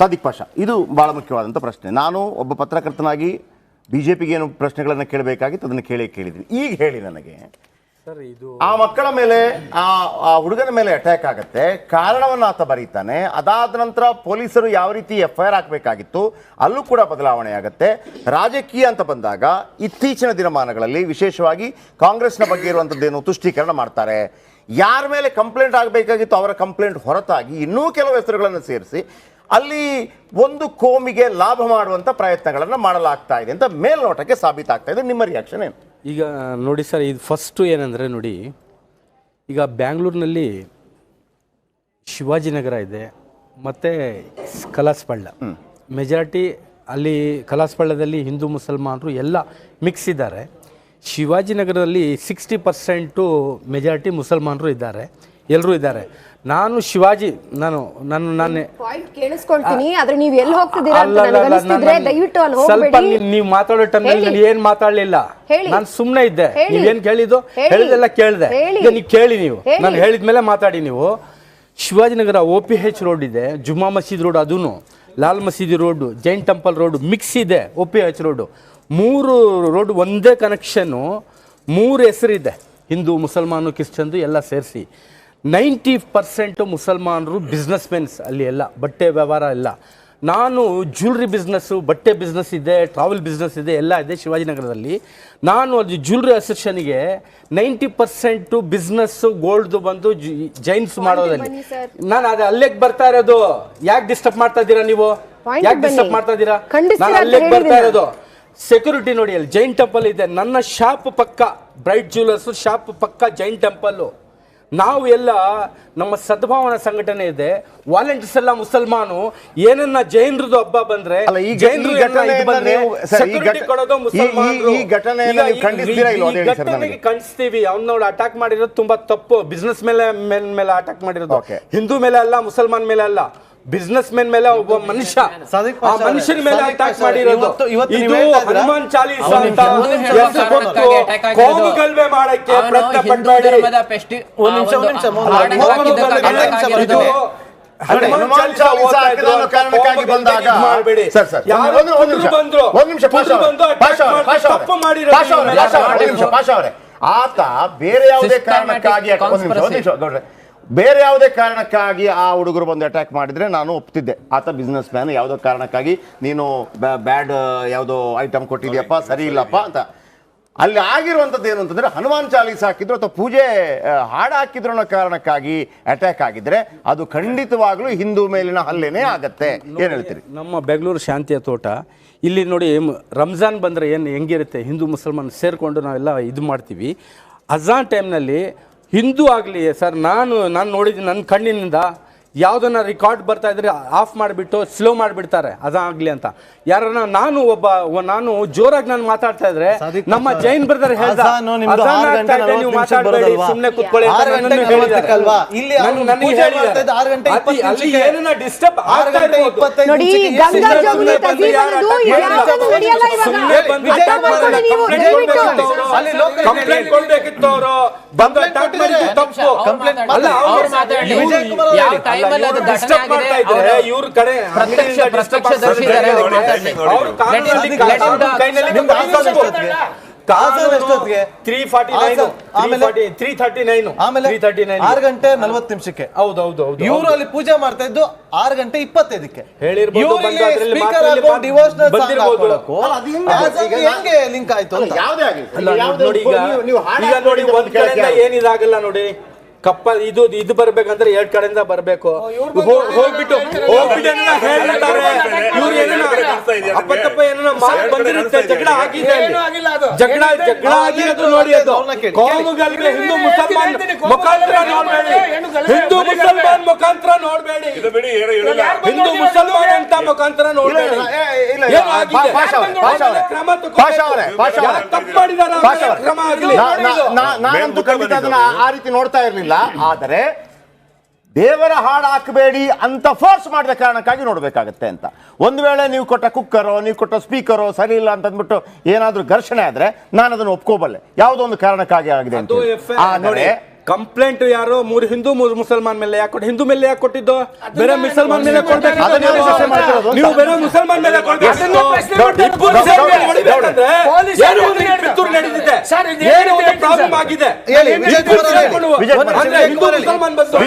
ಸಾದಿಕ್ ಪಾಷಾ ಇದು ಬಹಳ ಮುಖ್ಯವಾದಂಥ ಪ್ರಶ್ನೆ. ನಾನು ಒಬ್ಬ ಪತ್ರಕರ್ತನಾಗಿ ಬಿ ಜೆ ಪಿಗೆ ಏನು ಪ್ರಶ್ನೆಗಳನ್ನು ಕೇಳಬೇಕಾಗಿತ್ತು ಅದನ್ನು ಕೇಳಿ ಕೇಳಿದ್ವಿ ಈಗ ಹೇಳಿ ನನಗೆ. ಸರ್ ಇದು ಆ ಮಕ್ಕಳ ಮೇಲೆ ಆ ಆ ಹುಡುಗನ ಮೇಲೆ ಅಟ್ಯಾಕ್ ಆಗುತ್ತೆ. ಕಾರಣವನ್ನು ಆತ ಬರೀತಾನೆ. ಅದಾದ ನಂತರ ಪೊಲೀಸರು ಯಾವ ರೀತಿ ಎಫ್ ಐ ಆರ್ ಹಾಕಬೇಕಾಗಿತ್ತು ಅಲ್ಲೂ ಕೂಡ ಬದಲಾವಣೆ ಆಗುತ್ತೆ. ರಾಜಕೀಯ ಅಂತ ಬಂದಾಗ ಇತ್ತೀಚಿನ ದಿನಮಾನಗಳಲ್ಲಿ ವಿಶೇಷವಾಗಿ ಕಾಂಗ್ರೆಸ್ನ ಬಗ್ಗೆ ಇರುವಂಥದ್ದೇನು ತುಷ್ಟೀಕರಣ ಮಾಡ್ತಾರೆ. ಯಾರ ಮೇಲೆ ಕಂಪ್ಲೇಂಟ್ ಆಗಬೇಕಾಗಿತ್ತು ಅವರ ಕಂಪ್ಲೇಂಟ್ ಹೊರತಾಗಿ ಇನ್ನೂ ಕೆಲವು ಹೆಸರುಗಳನ್ನು ಸೇರಿಸಿ ಅಲ್ಲಿ ಒಂದು ಕೋಮಿಗೆ ಲಾಭ ಮಾಡುವಂಥ ಪ್ರಯತ್ನಗಳನ್ನು ಮಾಡಲಾಗ್ತಾ ಇದೆ ಅಂತ ಮೇಲ್ನೋಟಕ್ಕೆ ಸಾಬೀತಾಗ್ತಾ ಇದೆ. ನಿಮ್ಮ ರಿಯಾಕ್ಷನ್ ಏನು? ಈಗ ನೋಡಿ ಸರ್ ಇದು ಫಸ್ಟು ಏನಂದರೆ ನೋಡಿ ಈಗ ಬ್ಯಾಂಗ್ಳೂರಿನಲ್ಲಿ ಶಿವಾಜಿನಗರ ಇದೆ ಮತ್ತು ಕಲಾಸ್ಪಳ್ಳ ಮೆಜಾರಿಟಿ ಅಲ್ಲಿ ಕಲಾಸ್ಪಳ್ಳದಲ್ಲಿ ಹಿಂದೂ ಮುಸಲ್ಮಾನರು ಎಲ್ಲ ಮಿಕ್ಸ್ ಇದ್ದಾರೆ. ಶಿವಾಜಿನಗರದಲ್ಲಿ ಸಿಕ್ಸ್ಟಿ ಪರ್ಸೆಂಟು ಮೆಜಾರಿಟಿ ಮುಸಲ್ಮಾನರು ಇದ್ದಾರೆ. ಎಲ್ಲರೂ ಇದ್ದಾರೆ ನಾನು ಶಿವಾಜಿ ನಾನು ನಾನು ನಾನೇ ಕೇಳಿಸ್ಕೊಳ್ತೀನಿ ಆದ್ರೆ ನೀವ್ ಎಲ್ಲಿ ಹೋಗ್ತಿದ್ದೀರಾ ಅಂತ ಅಲ್ಲ, ಅಲ್ಲ, ನನಗೆ ಅಲ್ಲ, ಅನಿಸ್ತಿದ್ರೆ ನಾನು- ದಯವಿಟ್ಟು ಅಲ್ಲಿ ಸ್ವಲ್ಪ ಹೋಗ್ಬೇಡಿ ನೀವ್- ನೀವು ಮಾತಾಡೋ ಹೇಳಿ. ನಾನು ಏನ್ ಮಾತಾಡ್ಲಿಲ್ಲ ಹೇಳಿ. ನಾನು ಸುಮ್ಮನೆ ಇದ್ದೆ ಹೇಳಿ. ನೀವೇನ್ ಕೇಳಿದ್ದು ಹೇಳಿ. ಹೇಳಿದೆಲ್ಲ ಕೇಳಿದೆ ಹೇಳಿ. ಈಗ ನೀವು ಕೇಳಿ ನೀವು ಹೇಳಿ. ನಾನು ಹೇಳಿದ್ಮೇಲೆ ಮಾತಾಡಿ ನೀವು Shivajinagar O P H road ಇದೆ ಜುಮ್ಮಾ ಮಸೀದ್ ರೋಡ್ ಅದೂ Lal Masjid road Jain temple road mix ಇದೆ ಒ ಪಿ ಹೆಚ್ ರೋಡ್ ಮೂರು ರೋಡ್ ಒಂದೇ ಕನೆಕ್ಷನ್ನು ಮೂರು ಹೆಸರಿದೆ ಹಿಂದೂ ಮುಸಲ್ಮಾನು ಕ್ರಿಶ್ಚನ್ದು ಎಲ್ಲ ಸೇರಿಸಿ ನೈಂಟಿ ಪರ್ಸೆಂಟು ಮುಸಲ್ಮಾನರು ಬಿಸ್ನೆಸ್ ಮೆನ್ಸ್ ಅಲ್ಲಿ ಎಲ್ಲ ಬಟ್ಟೆ ವ್ಯವಹಾರ ಎಲ್ಲ. ನಾನು ಜ್ಯುವೆಲ್ರಿ ಬಿಸ್ನೆಸ್ಸು ಬಟ್ಟೆ ಬಿಸ್ನೆಸ್ ಇದೆ ಟ್ರಾವೆಲ್ ಬಿಸ್ನೆಸ್ ಇದೆ ಎಲ್ಲ ಇದೆ ಶಿವಾಜಿನಗರದಲ್ಲಿ. ನಾನು ಅಲ್ಲಿ ಜ್ಯುವೆಲ್ರಿ ಅಸೋಸಿಯೇಷನ್ಗೆ ನೈಂಟಿ ಪರ್ಸೆಂಟು ಬಿಸ್ನೆಸ್ಸು ಗೋಲ್ಡ್ದು ಬಂದು ಜೈನ್ಸ್ ಮಾಡೋದಲ್ಲಿ ನಾನು ಅದು ಅಲ್ಲಿಗೆ ಬರ್ತಾ ಇರೋದು. ಯಾಕೆ ಡಿಸ್ಟರ್ಬ್ ಮಾಡ್ತಾ ಇದ್ದೀರಾ ನೀವು? ಯಾಕೆ ಡಿಸ್ಟರ್ಬ್ ಮಾಡ್ತಾ ಇದ್ದೀರಾ? ನಾನು ಅಲ್ಲಿಗೆ ಬರ್ತಾ ಇರೋದು. ಸೆಕ್ಯೂರಿಟಿ ನೋಡಿ ಅಲ್ಲಿ ಜೈನ್ ಟೆಂಪಲ್ ಇದೆ. ನನ್ನ ಶಾಪ್ ಪಕ್ಕ ಬ್ರೈಟ್ ಜ್ಯುವೆಲರ್ಸ್ ಶಾಪ್ ಪಕ್ಕ ಜೈನ್ ಟೆಂಪಲ್ಲು ನಾವು ಎಲ್ಲ ನಮ್ಮ ಸದ್ಭಾವನಾ ಸಂಘಟನೆ ಇದೆ. ವಾಲಂಟಿಯರ್ಸ್ ಎಲ್ಲ ಮುಸಲ್ಮಾನು. ಏನನ್ನ ಜೈನರದು ಹಬ್ಬ ಬಂದ್ರೆ ಖಂಡಿಸ್ತೀವಿ ಅವ್ನವ್ರು ಅಟ್ಯಾಕ್ ಮಾಡಿರೋದು ತುಂಬಾ ತಪ್ಪು. ಬಿಸ್ನೆಸ್ ಮೇಲೆ ಮೇಲ್ ಅಟ್ಯಾಕ್ ಮಾಡಿರೋದು. ಹಿಂದೂ ಮೇಲೆ ಅಲ್ಲ ಮುಸಲ್ಮಾನ್ ಮೇಲೆ ಅಲ್ಲ. ಬಿಸ್ನೆಸ್ ಮೆನ್ ಮೇಲೆ ಒಬ್ಬ ಮನುಷ್ಯ ಆ ಮನುಷ್ಯನ ಮೇಲೆ ಅಟ್ಯಾಕ್ ಮಾಡಿರೋದು. ಇದು? ಹನುಮಾನ್ ಚಾಲೀಸ ಅಂತ ಮಾಡಕ್ಕೆ ಪ್ರಯತ್ನ ಪಡ್ಬೇಡಿ ಹನುಮಾನ್ ಚಾಲೀಸ ಹಾಕಿದ ಅನ್ನೋ ಕಾರಣಕ್ಕಾಗಿ ಬಂದಾಗ ಸರ್ ಸರ್. ಒಂದು ಒಂದು ನಿಮಿಷ. ಒಂದು ಅವರೇ, ತಪ್ಪು ಆತ ಬೇರೆ ಯಾವುದೇ ಕಾರಣಕ್ಕಾಗಿ ಒಂದು ನಿಮಿಷ ಒಂದು ನಿಮಿಷ ಗೌಡ್ರೆ. ಬೇರೆ ಯಾವುದೇ ಕಾರಣಕ್ಕಾಗಿ ಆ ಹುಡುಗರು ಬಂದು ಅಟ್ಯಾಕ್ ಮಾಡಿದರೆ ನಾನು ಒಪ್ತಿದ್ದೆ. ಆತ ಬಿಸ್ನೆಸ್ ಮ್ಯಾನ್ ಯಾವುದೋ ಕಾರಣಕ್ಕಾಗಿ ನೀನು ಬ್ಯಾಡ್ ಯಾವುದೋ ಐಟಮ್ ಕೊಟ್ಟಿದ್ಯಪ್ಪ ಸರಿ ಇಲ್ಲಪ್ಪ ಅಂತ. ಅಲ್ಲಿ ಆಗಿರುವಂಥದ್ದು ಏನು ಅಂತಂದರೆ ಹನುಮಾನ್ ಚಾಲೀಸ್ ಹಾಕಿದ್ರು ಅಥವಾ ಪೂಜೆ ಹಾಡು ಹಾಕಿದ್ರು ಅನ್ನೋ ಕಾರಣಕ್ಕಾಗಿ ಅಟ್ಯಾಕ್ ಆಗಿದ್ರೆ ಅದು ಖಂಡಿತವಾಗ್ಲೂ ಹಿಂದೂ ಮೇಲಿನ ಹಲ್ಲೆನೇ ಆಗತ್ತೆ. ಏನು ಹೇಳ್ತೀರಿ? ನಮ್ಮ ಬೆಂಗಳೂರು ಶಾಂತಿಯ ತೋಟ ಇಲ್ಲಿ ನೋಡಿ ರಂಜಾನ್ ಬಂದರೆ ಏನು ಹೆಂಗಿರುತ್ತೆ? ಹಿಂದೂ ಮುಸಲ್ಮಾನ್ ಸೇರಿಕೊಂಡು ನಾವೆಲ್ಲ ಇದು ಮಾಡ್ತೀವಿ. ಅಜಾನ್ ಟೈಮ್ನಲ್ಲಿ ಹಿಂದೂ ಆಗಲಿ ಸರ್ ನಾನು ನಾನು ನೋಡಿದ್ದೀನಿ ನನ್ನ ಕಣ್ಣಿನಿಂದ ಯಾವುದನ್ನ ರೆಕಾರ್ಡ್ ಬರ್ತಾ ಇದ್ರೆ ಆಫ್ ಮಾಡಿಬಿಟ್ಟು ಸ್ಲೋ ಮಾಡಿಬಿಡ್ತಾರೆ. ಅದಾಗ್ಲಿ ಅಂತ. ಯಾರನ್ನ ನಾನು ಒಬ್ಬ ನಾನು ಜೋರಾಗಿ ನಾನು ಮಾತಾಡ್ತಾ ಇದ್ರೆ ನಮ್ಮ ಜೈನ್ ಬ್ರದರ್ ಹೇಳ್ದ ನೀವು ಮಾತಾಡಬೇಡಿ? ಸುಮ್ಮನೆ ಕೂತ್ಕೊಳ್ಳಿ ಏನನ್ನ ಡಿಸ್ಟರ್ಬ್ ಕೊಡ್ಬೇಕಿತ್ತು. ಅವ್ರು. ಬಂದು ಮಾಡಿದ್ದು ತಪ್ಪು. ಅಲ್ಲ ಯಾವ ಹೇಳಿ. ಇವ್ರ ಕಡೆ ಎಷ್ಟೊತ್ತಿಗೆ? ತ್ರೀ ಫಾರ್ಟಿ ನೈನ್ ಆಮೇಲೆ? ತ್ರೀ ಥರ್ಟಿ ನೈನ್ ಆಮೇಲೆ ಥರ್ಟಿ ನೈನ್ ಆರು ಗಂಟೆ ನಲ್ವತ್ತು ನಿಮಿಷಕ್ಕೆ. ಹೌದು ಹೌದು ಹೌದು. ಇವರು ಅಲ್ಲಿ ಪೂಜೆ ಮಾಡ್ತಾ ಇದ್ದು ಆರು ಗಂಟೆ ಇಪ್ಪತ್ತೈದಕ್ಕೆ. ಹೆಂಗೆ? ಹೆಂಗೆ ಲಿಂಕ್ ಆಯ್ತು ಯಾವುದೇ ಆಗಲಿ ನೋಡಿ ಈಗ ನೀವು- ನೋಡಿ ಹಾಕ್ಬಿಟ್ಟು ಒಂದ್ ಕಡೆಯಿಂದ ಏನಿದಾಗಲ್ಲ ನೋಡಿ. ಕಪ್ಪ ಇದು ಇದು ಬರ್ಬೇಕಂದ್ರೆ ಎರಡ್ ಕಡೆಯಿಂದ ಬರ್ಬೇಕು. ಹೋಗ್ಬಿಟ್ಟು ಹೋಗ್ಬಿಟ್ಟು ಹೇಳ್ತಾರೆ? ಇವ್ರು ಏನಾರ ಅಪ್ಪ ತಪ್ಪ ಏನಾರ ಮಾತು ಬಂದಿರುತ್ತೆ? ಜಗಳ ಆಗಿದೆ. ಜಗಳ ಜಗಳ ಆಗಿರೋದು ನೋಡಿ ಅದು. ಕೋಮುಗಲ್ಗೆ ಹಿಂದೂ ಮುಸಲ್ಮಾನ್ ಮುಖಾಂತರ ನೋಡ್ಬೇಡಿ. ಹಿಂದೂ ಮುಸಲ್ಮಾನ್ ಮುಖಾಂತರ ನೋಡ್ಬೇಡಿ. ಹಿಂದೂ ಮುಸಲ್ಮಾನ್ ಅಂತ ಮುಖಾಂತರ ನೋಡ್ಬೇಡಿ. ಕ್ರಮ ತಪ್ಪು ಮಾಡಿದಾರೆ. ಕ್ರಮ ಆಗಲಿ. ನಾನಂತೂ ಖಂಡಿತ ಅದನ್ನ ಆ ರೀತಿ ನೋಡ್ತಾ ಇರಲಿಲ್ಲ. ಆದರೆ ದೇವರ ಹಾಡು ಹಾಕಬೇಡಿ ಅಂತ ಫೋರ್ಸ್ ಮಾಡಿದ ಕಾರಣಕ್ಕಾಗಿ ನೋಡಬೇಕಾಗತ್ತೆ ಅಂತ. ಒಂದು ವೇಳೆ ನೀವು ಕೊಟ್ಟ ಕುಕ್ಕರೋ ನೀವು ಕೊಟ್ಟ ಸ್ಪೀಕರೋ ಸರಿ ಇಲ್ಲ ಅಂತ ಅಂದ್ಬಿಟ್ಟು ಏನಾದರೂ ಘರ್ಷಣೆ ಆದರೆ ನಾನು ಅದನ್ನು ಒಪ್ಕೋಬಲ್ಲೆ. ಯಾವುದೋ ಒಂದು ಕಾರಣಕ್ಕಾಗಿ ಆಗಿದೆ ಅಂತ ನೋಡಿ, ಕಂಪ್ಲೇಂಟ್ ಯಾರು ಮೂರು ಹಿಂದೂ ಮೂರು ಮುಸಲ್ಮಾನ್ ಮೇಲೆ ಯಾಕೆ ಕೊಟ್ಟು ಹಿಂದೂ ಮೇಲೆ ಯಾಕೆ ಕೊಟ್ಟಿದ್ದು ಬೇರೆ ಮುಸಲ್ಮಾನ್ ಮೇಲೆ ಕೊಡ್ಬೇಕು ಅದನ್ನ ನೀವು. ಬೇರೆ ಮುಸಲ್ಮಾನ್ ಮೇಲೆ. ಪ್ರಾಬ್ಲಮ್ ಆಗಿದೆ. ಹಿಂದೂ ಮುಸಲ್ಮಾನ್ ಬಂದು.